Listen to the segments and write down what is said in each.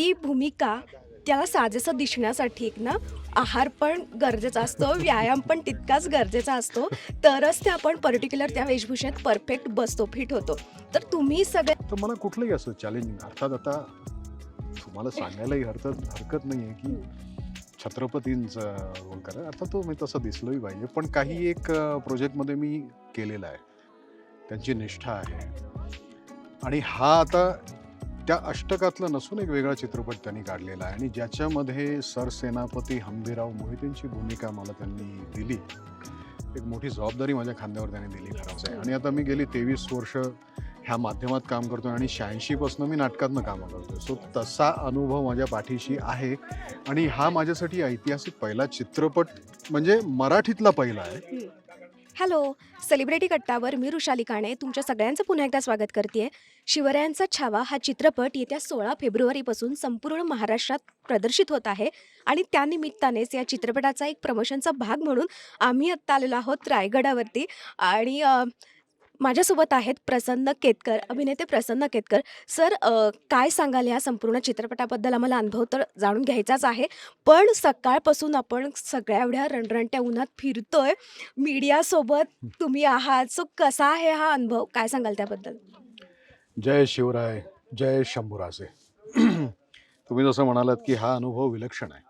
ती भूमिका त्याला साजेसं दिसण्यासाठी एक ना आहार पण गरजेचा असतो व्यायाम पण तितकाच गरजेचा असतो. तरच ते आपण पर्टिक्युलर त्या वेशभूषेत परफेक्ट बसतो फिट होतो. तर तुम्ही सगळे तर मला कुठलंही असं चॅलेंजिंग अर्थात आता तुम्हाला सांगायलाही हरकत हरकत नाही आहे की छत्रपतींचा रोल करा अर्थात तो मी तसं दिसलोही पाहिजे पण काही एक प्रोजेक्टमध्ये मी केलेला आहे. त्यांची निष्ठा आहे. आणि हा आता त्या अष्टकातलं नसून एक वेगळा चित्रपट त्यांनी काढलेला आहे. आणि ज्याच्यामध्ये सरसेनापती हंबीराव मोहितेंची भूमिका मला त्यांनी दिली. एक मोठी जबाबदारी माझ्या खांद्यावर त्यांनी दिली खरंच आहे. आणि आता मी गेली तेवीस वर्ष ह्या माध्यमात काम करतो आणि शहाऐंशीपासून मी नाटकातनं कामं करतो सो तसा अनुभव माझ्या पाठीशी आहे. आणि हा माझ्यासाठी ऐतिहासिक पहिला चित्रपट म्हणजे मराठीतला पहिला आहे. हॅलो सेलिब्रिटी कट्टावर मी रुशाली काणे तुमच्या सगळ्यांचं पुन्हा एकदा स्वागत करते शिवरायांचा छावा हा चित्रपट येत्या सोळा फेब्रुवारीपासून संपूर्ण महाराष्ट्रात प्रदर्शित होत आहे आणि त्यानिमित्तानेच या चित्रपटाचा एक प्रमोशनचा भाग म्हणून आम्ही आत्ता आलेलो आहोत रायगडावरती. आणि माझ्यासोबत आहेत प्रसन्न केतकर अभिनेते प्रसन्न केतकर. सर अ, काय सांगाल या संपूर्ण चित्रपटाबद्दल? आम्हाला अनुभव तर जाणून घ्यायचाच आहे. पण सकाळपासून आपण सगळ्या एवढ्या रणरणत्या उन्हात फिरतोय. मीडियासोबत तुम्ही आहात. सो कसा आहे हा अनुभव? काय सांगाल त्याबद्दल? जय शिवराय जय शंभूराजे. तुम्ही जसं म्हणालात की हा अनुभव विलक्षण आहे.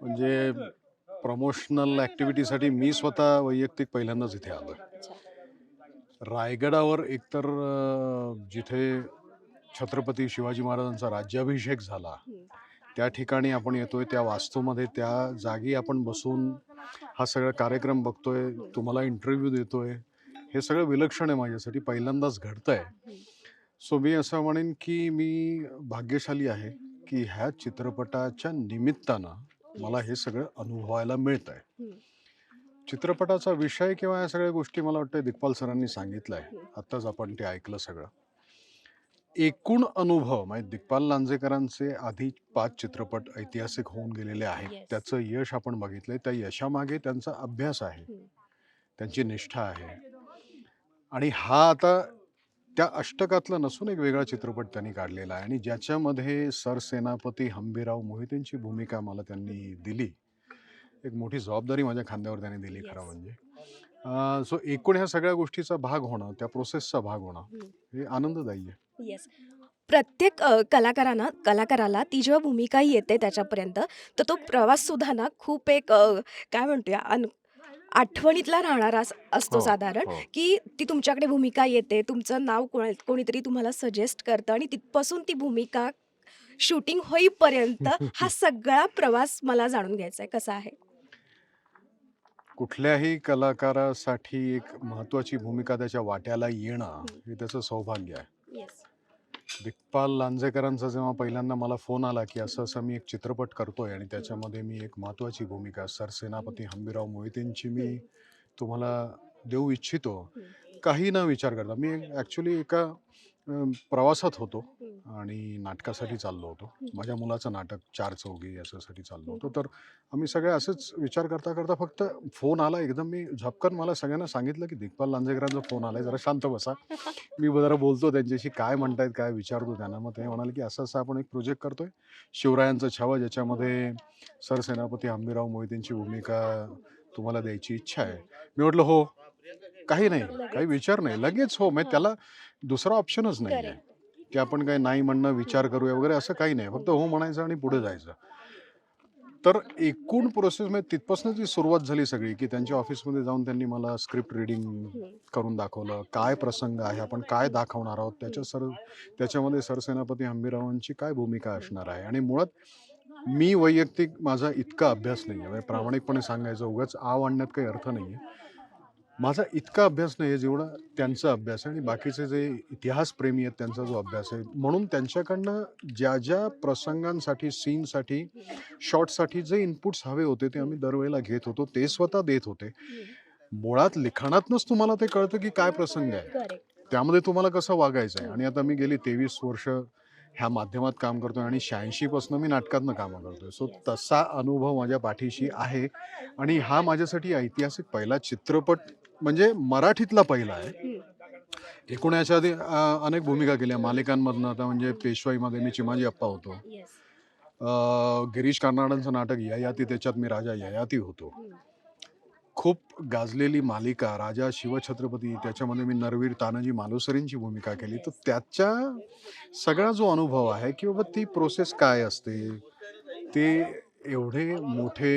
म्हणजे प्रमोशनल ॲक्टिव्हिटीसाठी मी स्वतः वैयक्तिक पहिल्यांदाच इथे आलो रायगडावर एकतर जिथे छत्रपती शिवाजी महाराजांचा राज्याभिषेक झाला त्या ठिकाणी आपण येतोय त्या वास्तूमध्ये त्या जागी आपण बसून हा सगळा कार्यक्रम बघतोय तुम्हाला इंटरव्ह्यू देतोय हे सगळं विलक्षण आहे माझ्यासाठी पहिल्यांदाच घडतंय. सो मी असं म्हणेन की मी भाग्यशाली आहे की ह्या चित्रपटाच्या निमित्तानं मला हे सगळं अनुभवायला मिळत आहे चित्रपटाचा विषय किंवा या सगळ्या गोष्टी मला वाटतं दिग्पाल सरांनी सांगितलं आहे आत्ताच आपण ते ऐकलं सगळं. एकूण अनुभव म्हणजे दिग्पाल लांजेकरांचे आधी पाच चित्रपट ऐतिहासिक होऊन गेलेले आहेत. त्याचं यश आपण बघितलंय. त्या यशामागे त्यांचा अभ्यास आहे. त्यांची निष्ठा आहे. आणि हा आता त्या अष्टकातलं नसून एक वेगळा चित्रपट त्यांनी काढलेला आहे. आणि ज्याच्यामध्ये सरसेनापती हंबीराव मोहितेंची भूमिका मला त्यांनी दिली. एक मोठी जबाबदारी माझ्या खांद्यावर त्यांनी दिली खरं. म्हणजे सो एकूण ह्या सगळ्या गोष्टीचा भाग होणं त्या प्रोसेसचा भाग होणं. हे आनंददायी आहे येस प्रत्येक कलाकारांना कलाकाराला ती जेव्हा भूमिका येते त्याच्यापर्यंत तर तो प्रवास सुद्धा ना खूप एक काय म्हणूया अन आठवणीतला राहणारा अस- असतो हो, साधारण हो. की ती तुमच्याकडे भूमिका येते तुमचं नाव कोण कोणीतरी तुम्हाला सजेस्ट करतं आणि तिथपासून ती भूमिका शूटिंग होईपर्यंत हा सगळा प्रवास मला जाणून घ्यायचा आहे कसा आहे कुठल्याही कलाकारासाठी एक महत्वाची भूमिका त्याच्या वाट्याला येणं हे. त्याचं सौभाग्य आहे. दिग्पाल लांजेकरांचा जेव्हा पहिल्यांदा मला फोन आला की असं असं मी एक चित्रपट करतोय आणि त्याच्यामध्ये मी एक महत्वाची भूमिका सरसेनापती हंबीराव मोहितेंची मी तुम्हाला देऊ इच्छितो. काही न विचार करता मी ॲक्च्युली एका प्रवासात होतो आणि नाटकासाठी चाललो होतो. माझ्या मुलाचं नाटक चार चौघी याच्यासाठी चाललो होतो. तर आम्ही सगळे असंच विचार करता करता फक्त फोन आला. एकदम मी झपकन मला सगळ्यांना सांगितलं की दिग्पाल लांजेकरांचा फोन आलाय. जरा शांत बसा. मी जरा बोलतो त्यांच्याशी काय म्हणतायत काय विचारतो त्यांना. मग ते म्हणाले की असं असं आपण एक प्रोजेक्ट करतोय. शिवरायांचं छावा ज्याच्यामध्ये सरसेनापती हंबीराव मोहितेंची भूमिका तुम्हाला द्यायची इच्छा आहे. मी म्हटलं हो. काही नाही काही विचार नाही. लगेच हो म्हणजे त्याला दुसरा ऑप्शनच नाही आहे. की आपण काही नाही म्हणणं विचार करूया वगैरे असं काही नाही. फक्त हो म्हणायचं आणि पुढे जायचं. तर एकूण प्रोसेस म्हणजे तिथपासून ती सुरुवात झाली सगळी की त्यांच्या ऑफिसमध्ये जाऊन त्यांनी मला स्क्रिप्ट रिडिंग करून दाखवलं. काय प्रसंग आहे आपण काय दाखवणार आहोत? त्याच्या सर त्याच्यामध्ये सरसेनापती हंबीरावांची काय भूमिका असणार आहे? आणि मुळात मी वैयक्तिक माझा इतका अभ्यास नाही आहे म्हणजे प्रामाणिकपणे सांगायचं उगाच आव आणण्यात काही अर्थ नाही आहे माझा इतका अभ्यास नाही आहे जेवढा त्यांचा अभ्यास आहे आणि बाकीचे जे इतिहासप्रेमी आहेत त्यांचा जो अभ्यास आहे. म्हणून त्यांच्याकडनं ज्या ज्या प्रसंगांसाठी सीनसाठी शॉर्टसाठी जे इनपुट्स हवे होते ते आम्ही दरवेळेला घेत होतो. ते स्वतः देत होते. मुळात लिखाणातनंच तुम्हाला ते कळतं की काय प्रसंग आहे. त्यामध्ये तुम्हाला कसं वागायचं आहे? आणि आता मी गेली तेवीस वर्ष ह्या माध्यमात काम करतोय आणि शहाऐंशी पासून मी नाटकातनं कामं करतोय. सो तसा अनुभव माझ्या पाठीशी आहे. आणि हा माझ्यासाठी ऐतिहासिक पहिला चित्रपट म्हणजे मराठीतला पहिला आहे. एकूण याच्या आधी अनेक भूमिका केल्या. मालिकांमधनं आता म्हणजे पेशवाईमध्ये मी चिमाजी अप्पा होतो. गिरीश कार्नाडांचं नाटक ययाती त्याच्यात मी राजा ययाती होतो. खूप गाजलेली मालिका राजा शिवछत्रपती त्याच्यामध्ये मी नरवीर तानाजी मालुसरींची भूमिका केली. तर त्याच्या सगळा जो अनुभव आहे की बाबा ती प्रोसेस काय असते? ते एवढे मोठे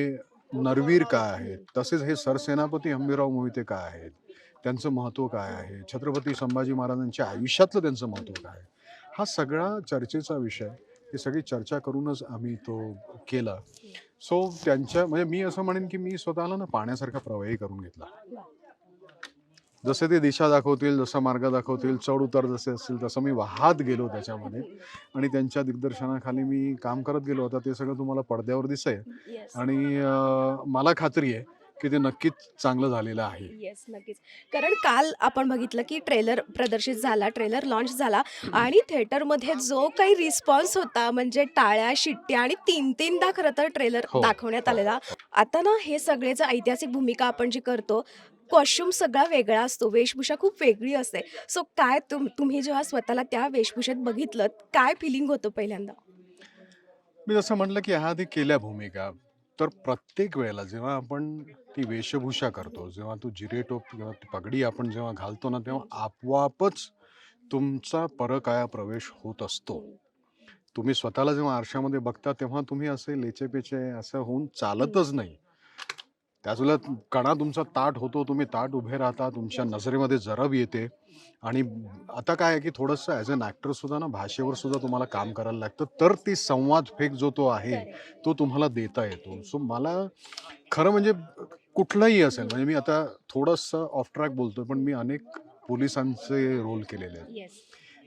नरवीर काय आहेत? तसेच हे सरसेनापती हंबीराव मोहिते काय आहेत? त्यांचं महत्त्व काय आहे? छत्रपती संभाजी महाराजांच्या आयुष्यातलं त्यांचं महत्त्व काय आहे? हा सगळा चर्चेचा विषय ही सगळी चर्चा करूनच आम्ही तो केला. सो त्यांच्या म्हणजे मी असं म्हणेन की मी स्वतःला ना पाण्यासारखा प्रवाही करून घेतला. जसे ते दिशा दाखवतील जसा मार्ग दाखवतील चढ उतार जसे असतील तसं मी वाहत गेलो त्याच्यामध्ये. आणि त्यांच्या दिग्दर्शनाखाली मी काम करत गेलो आता ते सगळं तुम्हाला पडद्यावर दिसेल आणि मला खात्री आहे की ते नक्कीच चांगलं झालेलं आहे. येस नक्कीच. कारण काल आपण बघितलं की ट्रेलर प्रदर्शित झाला ट्रेलर लॉन्च झाला आणि थिएटरमध्ये जो काही रिस्पॉन्स होता म्हणजे टाळ्या शिट्ट्या आणि तीन तीनदा खरं तर ट्रेलर हो, दाखवण्यात हो, आलेला. आता ना हे सगळे जे ऐतिहासिक भूमिका आपण जी करतो कॉस्ट्युम सगळा वेगळा असतो. वेशभूषा खूप वेगळी असते. सो काय तुम तुम्ही जेव्हा स्वतःला त्या वेशभूषेत बघितलं काय फिलिंग होतं पहिल्यांदा? मी जसं म्हटलं की ह्या आधी केल्या भूमिका. तर प्रत्येक वेळेला जेव्हा आपण ती वेशभूषा करतो जेव्हा तू जिरेटोप किंवा ती पगडी आपण जेव्हा घालतो ना तेव्हा आपोआपच तुमचा परकाया प्रवेश होत असतो. तुम्ही स्वतःला जेव्हा आरशामध्ये बघता तेव्हा तुम्ही असे लेचेपेचे असं होऊन चालतच नाही. त्याच वेळेला कणा तुमचा ताट होतो तुम्ही ताट उभे राहता तुमच्या नजरेमध्ये जरब येते. आणि आता काय आहे की थोडंसं ॲज अन ॲक्टर सुद्धा ना भाषेवर सुद्धा तुम्हाला काम करायला लागतं. तर ती संवाद फेक जो तो आहे तो तुम्हाला देता येतो. सो मला खरं म्हणजे कुठलाही असेल म्हणजे मी आता थोडंसं ऑफ ट्रॅक बोलतोय पण मी अनेक पोलिसांचे रोल केलेले आहेत.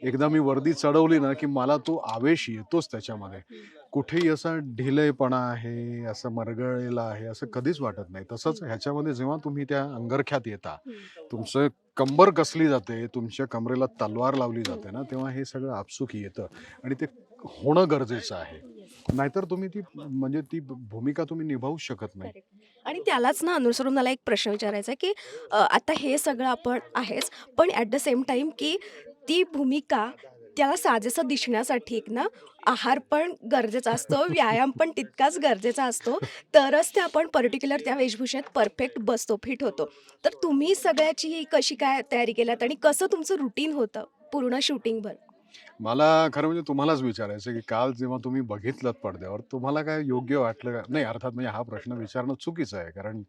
एकदा मी वर्दी चढवली ना की मला तो आवेश येतोच त्याच्यामध्ये. कुठेही असा ढिलेपणा आहे असं मरगळलेला आहे असं कधीच वाटत नाही. तसंच ह्याच्यामध्ये जेव्हा तुम्ही त्या अंगरख्यात येता तुमचं कंबर कसली जाते तुमच्या कमरेला तलवार लावली जाते ना तेव्हा हे सगळं आपसूक येतं आणि ते होणं गरजेचं आहे. नाहीतर तुम्ही ती म्हणजे ती भूमिका तुम्ही निभावू शकत नाही. आणि त्यालाच ना अनुसरून मला एक प्रश्न विचारायचा आहे की अ, आता हे सगळं आपण आहेच पण ॲट द सेम टाइम की ती भूमिका त्याला साजेसं दिसण्यासाठी एक ना आहार पण गरजेचा असतो व्यायाम पण तितकाच गरजेचा असतो. तरच ते आपण पर्टिक्युलर त्या वेशभूषेत परफेक्ट बसतो फिट होतो. तर तुम्ही सगळ्याची कशी काय तयारी केल्यात आणि कसं तुमचं रुटीन होतं पूर्ण शूटिंगभर मला खरं म्हणजे तुम्हालाच विचारायचं की काल जेव्हा तुम्ही बघितलं पडद्यावर तुम्हाला काय योग्य वाटलं का? नाही अर्थात म्हणजे हा प्रश्न विचारणं चुकीचं आहे. कारण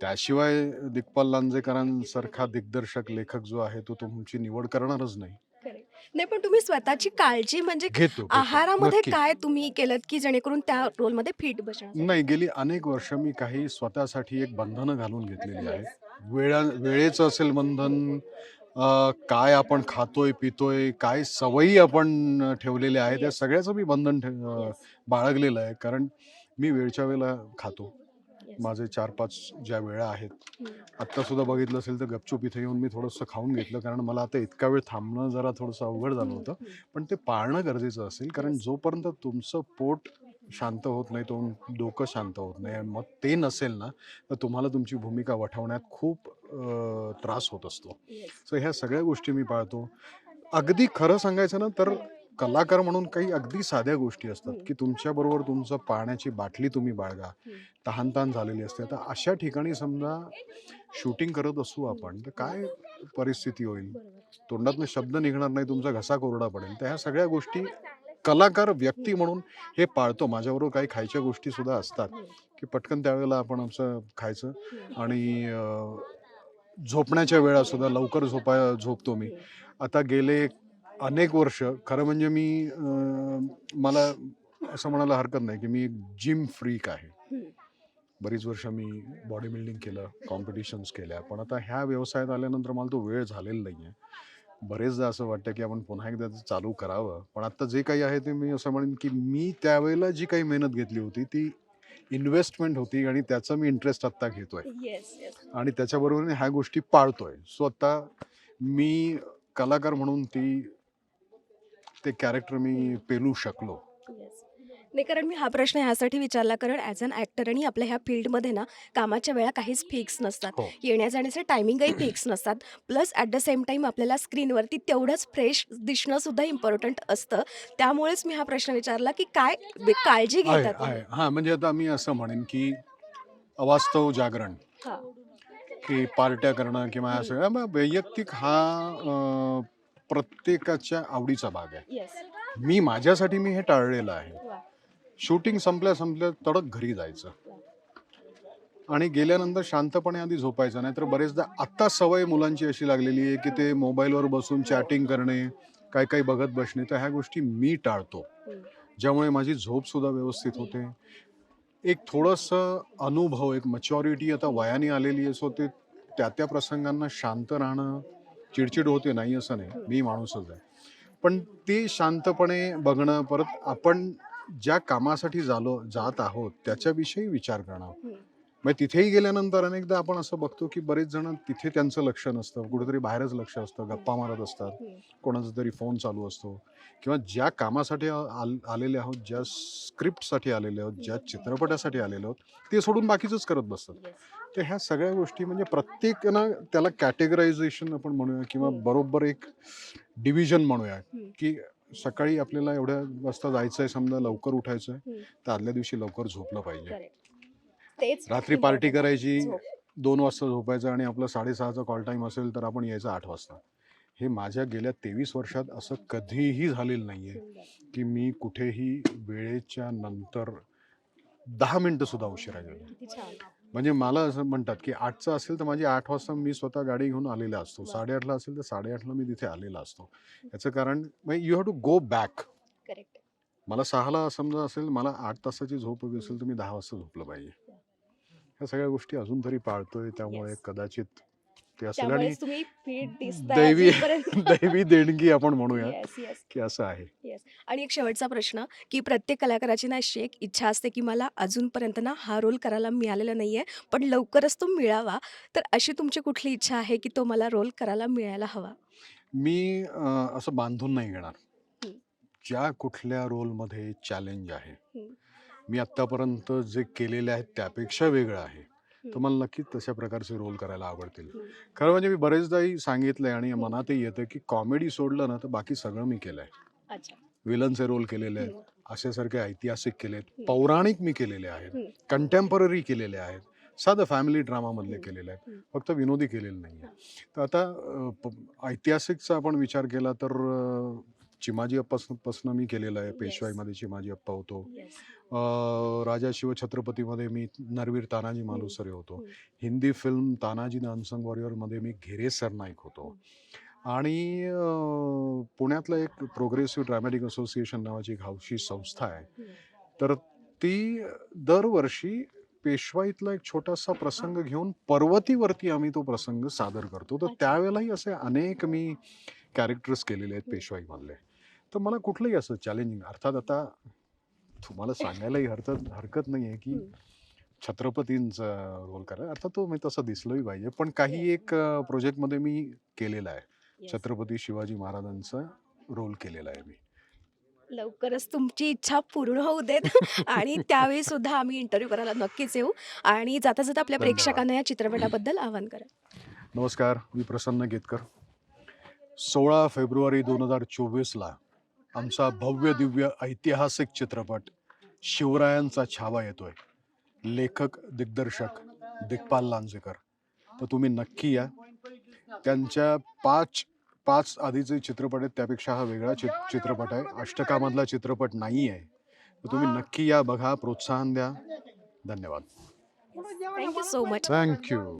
त्याशिवाय दिग्पाल लांजेकरांसारखा दिग्दर्शक लेखक जो आहे तो तुमची निवड करणारच नाही. नाही पण तुम्ही स्वतःची काळजी म्हणजे घेतो. आहारामध्ये नक्की. काय तुम्ही केलं की जेणेकरून त्या रोलमध्ये फिट बसणार नाही गेली अनेक वर्ष मी काही स्वतःसाठी एक बंधनं घालून घेतलेली आहे वेळा वेळेचं असेल बंधन अ, काय आपण खातोय पितोय काय सवयी आपण अ, ठेवलेल्या आहेत त्या सगळ्याचं मी बंधन ठे- अ, बाळगलेलं आहे कारण मी वेळच्या वेळेला खातो माझे चार पाच ज्या वेळा आहेत आत्ता सुद्धा बघितलं असेल तर गपचूप इथे येऊन मी थोडंसं खाऊन घेतलं. कारण मला आता इतका वेळ थांबणं जरा थोडंसं अवघड झालं होतं. पण ते पाळणं गरजेचं असेल. कारण जोपर्यंत तुमचं पोट शांत होत नाही तो डोकं शांत होत नाही आणि मग ते नसेल ना तर तुम्हाला तुमची भूमिका वठवण्यात खूप त्रास होत असतो. सो ह्या सगळ्या गोष्टी मी पाळतो. अगदी खरं सांगायचं ना तर कलाकार म्हणून काही अगदी साध्या गोष्टी असतात की तुमच्याबरोबर तुमचं पाण्याची बाटली तुम्ही बाळगा. तहानतान झालेली असते. तर अशा ठिकाणी समजा शूटिंग करत असू आपण तर काय परिस्थिती होईल? तोंडातनं शब्द निघणार नाही तुमचा घसा कोरडा पडेल. तर ह्या सगळ्या गोष्टी कलाकार व्यक्ती म्हणून हे पाळतो. माझ्याबरोबर काही खायच्या गोष्टी सुद्धा असतात की पटकन त्यावेळेला आपण आमचं खायचं आणि झोपण्याच्या वेळा सुद्धा लवकर झोपा झोपतो मी. आता गेले अनेक वर्ष खरं म्हणजे मी मला असं म्हणायला हरकत नाही की मी एक जिम फ्रीक आहे बरीच वर्ष मी बॉडी बिल्डिंग केलं कॉम्पिटिशन्स केल्या पण आता ह्या व्यवसायात आल्यानंतर मला तो वेळ झालेला नाही आहे बरेचदा असं वाटतं की आपण पुन्हा एकदा चालू करावं पण आता जे काही आहे ते मी असं म्हणेन की मी त्यावेळेला जी काही मेहनत घेतली होती ती इन्व्हेस्टमेंट होती आणि त्याचा मी इंटरेस्ट आत्ता घेतोय. आणि त्याच्याबरोबरीने ह्या गोष्टी पाळतोय. सो आता मी कलाकार म्हणून ती ते कॅरेक्टर मी पेलू शकलो. येस नाही कारण मी हा प्रश्न ह्यासाठी विचारला कारण ॲज अन ॲक्टर आणि आपल्या ह्या फील्डमध्ये ना कामाच्या वेळा काहीच फिक्स नसतात. हो. येण्या जाण्याचे टायमिंगही फिक्स नसतात. Plus at the same time आपल्याला स्क्रीनवरती तेवढंच फ्रेश दिसणं सुद्धा इम्पॉर्टंट असतं. त्यामुळेच मी हा प्रश्न विचारला की काय बे- काळजी आहे घेतात आहे. हां म्हणजे आता मी असं म्हणेन की अवास्तव जागरण. हां. की पार्ट्या करणं किंवा असं मग वैयक्तिक हा अं, प्रत्येकाच्या आवडीचा भाग आहे. मी माझ्यासाठी मी हे टाळलेलं आहे. शूटिंग संपल्या संपल्या तडक घरी जायचं. आणि गेल्यानंतर शांतपणे आधी झोपायचं नाही तर बरेचदा आत्ता सवय मुलांची अशी लागलेली आहे की ते मोबाईलवर बसून चॅटिंग करणे काय काय बघत बसणे तर ह्या गोष्टी मी टाळतो. ज्यामुळे माझी झोप सुद्धा व्यवस्थित होते. एक थोडंसं अनुभव एक मच्युरिटी आता वयाने आलेली आहे सो ते त्या त्या प्रसंगांना शांत राहणं चिडचिड होते नाही असं नाही. मी माणूसच आहे. पण ते शांतपणे बघणं परत आपण ज्या कामासाठी झालो जात आहोत त्याच्याविषयी विचार करणं. मग तिथेही गेल्यानंतर अनेकदा आपण असं बघतो की बरेच जण तिथे त्यांचं लक्ष नसतं. कुठेतरी बाहेरच लक्ष असतं गप्पा मारत असतात. कोणाचा तरी फोन चालू असतो. किंवा ज्या कामासाठी आलेले आहोत ज्या स्क्रिप्टसाठी आलेले आहोत ज्या चित्रपटासाठी आलेले आहोत ते सोडून बाकीचंच करत बसतात. तर ह्या सगळ्या गोष्टी म्हणजे प्रत्येकानं त्याला कॅटेगरायझेशन आपण म्हणूया किंवा हम्म. बरोबर एक डिव्हिजन म्हणूया. की सकाळी आपल्याला एवढ्या वाजता जायचं आहे समजा लवकर उठायचं आहे. तर आदल्या दिवशी लवकर झोपलं पाहिजे रात्री पार्टी. करायची. दोन वाजता झोपायचं आणि आपलं साडेसहाचा कॉल टाईम असेल तर आपण यायचं आठ वाजता हे माझ्या गेल्या तेवीस वर्षात असं कधीही झालेलं नाहीये सुंदर. की मी कुठेही वेळेच्या नंतर दहा मिनिटं सुद्धा उशिरा गेलो म्हणजे मला असं म्हणतात की आठचं असेल तर माझी आठ वाजता मी स्वतः गाडी घेऊन आलेला असतो. साडेआठला असेल तर साडेआठला मी तिथे आलेला असतो. याचं कारण म्हणजे you have to go back. Correct. मला सहाला समजा असेल मला आठ तासाची झोप हवी असेल तर मी दहा वाजता झोपलं पाहिजे. ह्या सगळ्या गोष्टी अजून तरी पाळतोय. त्यामुळे. कदाचित ते असेल आणि दैवी. दैवी देणगी आपण म्हणूया. की असं आहे. आणि एक शेवटचा प्रश्न की प्रत्येक कलाकाराची ना अशी एक इच्छा असते की मला अजूनपर्यंत ना हा रोल करायला मिळालेला नाहीये पण लवकरच तो मिळावा तर अशी तुमची कुठली इच्छा आहे की तो मला रोल करायला मिळायला हवा मी अं, असं बांधून नाही घेणार हं. ज्या कुठल्या रोलमध्ये चॅलेंज आहे हं. मी आत्तापर्यंत जे केलेले आहेत त्यापेक्षा वेगळं आहे तर हं. मला नक्कीच तशा प्रकारचे रोल करायला आवडतील हं. खरं म्हणजे मी बरेचदाही सांगितलंय आणि मनातही येतं की कॉमेडी सोडलं ना तर बाकी सगळं मी केलंय अच्छा विलनचे रोल केलेले आहेत. अशासारखे ऐतिहासिक केलेत हं. पौराणिक मी केलेले आहेत. कंटेम्पररी केलेले आहेत साधं फॅमिली ड्रामामधले. केलेले आहेत. फक्त विनोदी केलेले नाही आहे तर आता ऐतिहासिकचा आपण विचार केला तर चिमाजी अप्पापासून मी केलेलं आहे. पेशवाईमध्ये चिमाजी अप्पा होतो राजा शिवछत्रपतीमध्ये मी नरवीर तानाजी मालुसरे होतो. Hindi film Tanaji the unsung वॉरियरमध्ये मी घेरे सरनाईक होतो आणि पुण्यातलं एक प्रोग्रेसिव्ह ड्रॅमॅटिक असोसिएशन नावाची एक हौशी संस्था आहे. तर ती दरवर्षी पेशवाईतला एक छोटासा प्रसंग घेऊन पर्वतीवरती आम्ही तो प्रसंग सादर करतो तर. त्यावेळेलाही असे अनेक मी कॅरेक्टर्स केलेले आहेत. पेशवाईमधले तर मला कुठलंही असं चॅलेंजिंग अर्थात आता तुम्हाला सांगायलाही हरकत हरकत नाही आहे की. छत्रपतींचा रोल करा अर्थात तो मी तसं दिसलोही पाहिजे पण काही एक प्रोजेक्टमध्ये मी केलेला आहे. छत्रपती शिवाजी महाराजांचा रोल केलेला आहे मी. लवकरच तुमची इच्छा पूर्ण होऊ देत. आणि त्यावेळी सुद्धा आम्ही इंटरव्ह्यू करायला नक्कीच येऊ. आणि जाता जाता आपल्या. प्रेक्षकांना या चित्रपटाबद्दल आवाहन करा. नमस्कार मी प्रसन्न गेतकर. सोळा फेब्रुवारी दोन हजार चोवीसला आमचा भव्य दिव्य ऐतिहासिक चित्रपट शिवरायांचा छावा येतोय. लेखक दिग्दर्शक दिग्पाल लांजेकर. तर तुम्ही नक्की या. त्यांच्या पाच पाच आधीचे चित्रपट आहेत त्यापेक्षा हा वेगळा चित चित्रपट आहे. अष्टकामधला चित्रपट नाही आहे. तर तुम्ही नक्की या बघा प्रोत्साहन द्या. धन्यवाद. Thank you so much thank you